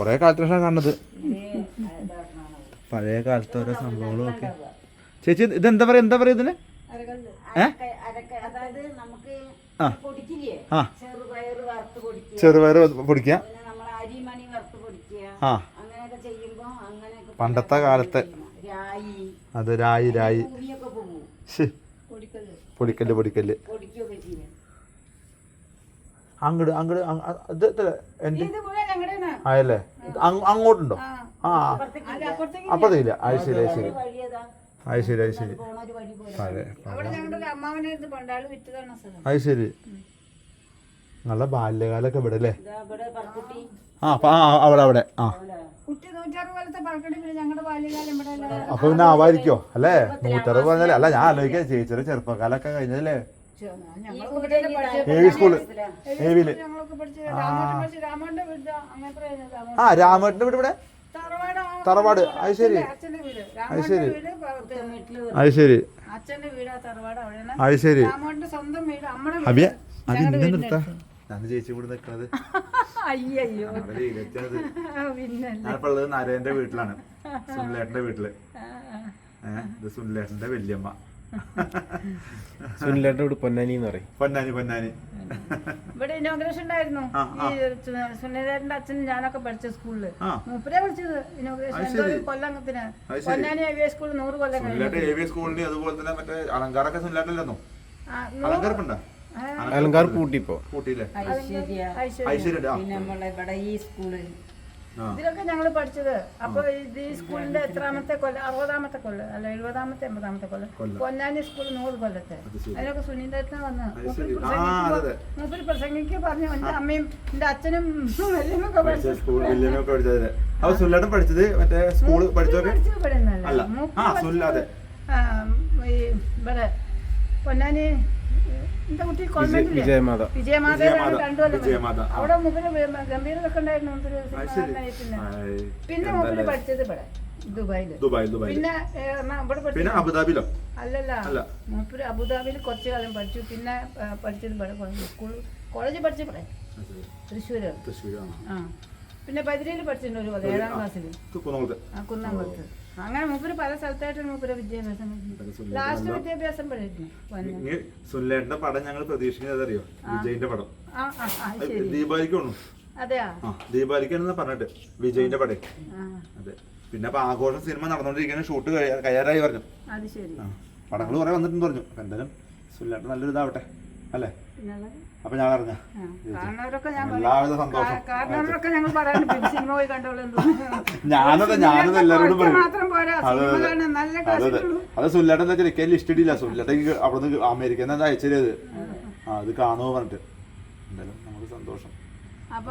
കൊറേ കാലത്തിന് ശേഷം കാണുന്നത് പഴയ കാലത്തെ ഓരോ സംഭവങ്ങളും ഒക്കെ. ചേച്ചി ഇത് എന്താ പറയാ എന്താ പറയാ ഇതിന്? അരക്ക- അരക്ക- അതായത് നമുക്ക് ആ. പൊടിക്കില്ലേ ആ. വറുത്ത് പൊടിക്കുക. ചെറുപയർ പൊടിക്കുക ആ. പണ്ടത്തെ കാലത്തെ. അത് രായി രായി. പൊടിക്കൽ പൊടിക്കൽ അങ്ങട് പൊടിക്കല്ല് പൊടിക്കല്ല്. അങ്ങട് അങ്ങട് അങ്ങോട്ടുണ്ടോ? ആ. അപ്പുറത്തേക്കില്ല അത് ശരി അത് ശരി. അത് ശരി അത് ശരി. അതെ അത്. ശരി. നല്ല ബാല്യകാലൊക്കെ ഇവിടെ അല്ലേ? ഇതാ ഇവിടെ പറക്കുട്ടി. ആ അപ്പൊ ആ അവിടെ അവിടെ. ആ. അപ്പൊ പിന്നെ ആവാതിരിക്കോ? അല്ലേ? നൂറ്റാറ് പറഞ്ഞാലേ അല്ല ഞാൻ ആലോചിക്കാം ചേച്ചിയുടെ ചെറുപ്പക്കാലൊക്കെ കഴിഞ്ഞല്ലേ സ്കൂൾ രാമോട്ടൻ ആ രാമേട്ടന്റെ വീട് ഇവിടെ? തറവാട് അത് ശരി. അത് ശരി. അത് ശരി. അത് ശരി. രാമോന്റെ സ്വന്തം വീട്. നമ്മുടെ അഭിയ അത് ഇന്നെ നിർത്താ. ഞാൻ ചേച്ചി കൂടെ നിൽക്കണത് അയ്യോ അവിടെ വെയിലത്തത്. പിന്നെ ഞാനിപ്പോ ഉള്ളത് നരേന്റെ വീട്ടിലാണ്. സുനിലേട്ടന്റെ വീട്ടിൽ. ഏഹ് ഇത് സുനിലേട്ടന്റെ വല്യമ്മ. സുനിലേട്ടന്റെ വീട് പൊന്നാനി എന്ന് പറയും. പൊന്നാനി പൊന്നാനി. ഇവിടെ ഇനോഗ്രേഷൻ ഉണ്ടായിരുന്നു. സുനിലേട്ടന്റെ അച്ഛൻ ഞാനൊക്കെ പഠിച്ച സ്കൂളിൽ. ആ. മൂപ്പരെ വിളിച്ചത് ഇനോഗ്രേഷൻ കൊല്ലത്തിന്. Ponnani I V S school നൂറ് കൊല്ലം സ്കൂളിന്റെ അതുപോലെ തന്നെ മറ്റേ അലങ്കാരൊക്കെ സുനിലേട്ടല്ലോ അലങ്കാരപ്പുണ്ടോ? അലങ്കാർ കൂട്ടിപ്പോ കൂട്ടിയില്ലേ ഐശ്വര്യ. ഐശ്വര്യം. പിന്നെ നമ്മളെ ഇവിടെ ഈ സ്കൂൾ ആ. ഇതിലൊക്കെ ഞങ്ങൾ പഠിച്ചത്. അപ്പൊ ഇത് ഈ സ്കൂളിന്റെ എത്രാമത്തെ കൊല്ലം അറുപതാമത്തെ കൊല്ലം അല്ല എഴുപതാമത്തെ എൺപതാമത്തെ കൊല്ലം. പൊന്നാനി സ്കൂൾ നൂറ് കൊല്ലത്തെ. അതിനൊക്കെ സുനീന്ദ്രത്തിന് വന്ന്. മൂപ്പര് പ്രസംഗിക്ക് പറഞ്ഞു എന്റെ അമ്മയും എന്റെ അച്ഛനും പഠിച്ചത് അപ്പൊ പഠിച്ചത് മറ്റേ സ്കൂൾ പഠിച്ചതൊക്കെ ഇവിടെ പൊന്നാനി എന്താ കുട്ടി കോൺവെന്റില്ലേ? വിജയമാത. വിജയമാത. രണ്ടു കൊല്ലം വിജയമാത, ആ. അവിടെ മുമ്പിന് ഗംഭീരതൊക്കെ ഉണ്ടായിരുന്നു മുമ്പിൽ പിന്നെ മുമ്പിൽ പഠിച്ചത് ഇവിടെ ദുബായിൽ. Dubai Dubai. പിന്നെ ഇവിടെ പിന്നെ അബുദാബിലോ അല്ലല്ല. അല്ല. മൂപ്പര് അബുദാബിയിൽ കുറച്ച് കാലം പഠിച്ചു. പിന്നെ പഠിച്ചത് ഇവിടെ സ്കൂൾ കോളേജ് പഠിച്ചു ഇവിടെ. തൃശ്ശൂര്. തൃശ്ശൂരാണ് ആ. പിന്നെ ബദിരയിൽ പഠിച്ചിട്ടുണ്ട് ഒരു ഏഴാം ക്ലാസ്സിൽ കുന്നോളത്ത് ആ കുന്നംകുളത്ത്. അങ്ങനെ മൂപ്പര് പല സ്ഥലത്തായിട്ട് മൂപ്പര് വിദ്യാഭ്യാസം. ലാസ്റ്റ് വിദ്യാഭ്യാസം സുനിലേട്ടന്റെ പടം ഞങ്ങൾ പ്രതീക്ഷിക്കുന്നത് അറിയോ വിജയിന്റെ പടം. വേണം അതെയാ? ആ ദീപാവലിക്കാണെന്ന് പറഞ്ഞിട്ട് വിജയിന്റെ പടം. അതെ. പിന്നെ അപ്പൊ ആഘോഷം സിനിമ നടന്നുകൊണ്ടിരിക്കുന്ന ഷൂട്ട് കയ്യാറായി പറഞ്ഞു. പടങ്ങൾ കുറെ വന്നിട്ടുണ്ട് പറഞ്ഞു. എന്തായാലും സുനിലേട്ടൻ നല്ലൊരു ഇതാവട്ടെ അല്ലേ? അപ്പൊ ഞാൻ അറിഞ്ഞ എല്ലാവിധ സന്തോഷം. ഞാനത് ഞാനത് എല്ലാവരോടും പറയും. അതെ, സുല്ലാട്ട എന്താ വെച്ചാൽ ലിസ്റ്റ് ഇടില്ല സുനിലേട്ടൻ അവിടെ നിന്ന് അമേരിക്കയിൽ നിന്ന് അയച്ചത്? ആ അത് കാണുമോ പറഞ്ഞിട്ട്. എന്തായാലും നമുക്ക് സന്തോഷം.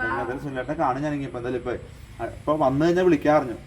എന്തായാലും സുനിലേട്ടനെ കാണും ഞാനെങ്കിൽ ഇപ്പൊ എന്തായാലും ഇപ്പൊ. ഇപ്പൊ വന്നു കഴിഞ്ഞാൽ വിളിക്കാറിഞ്ഞു.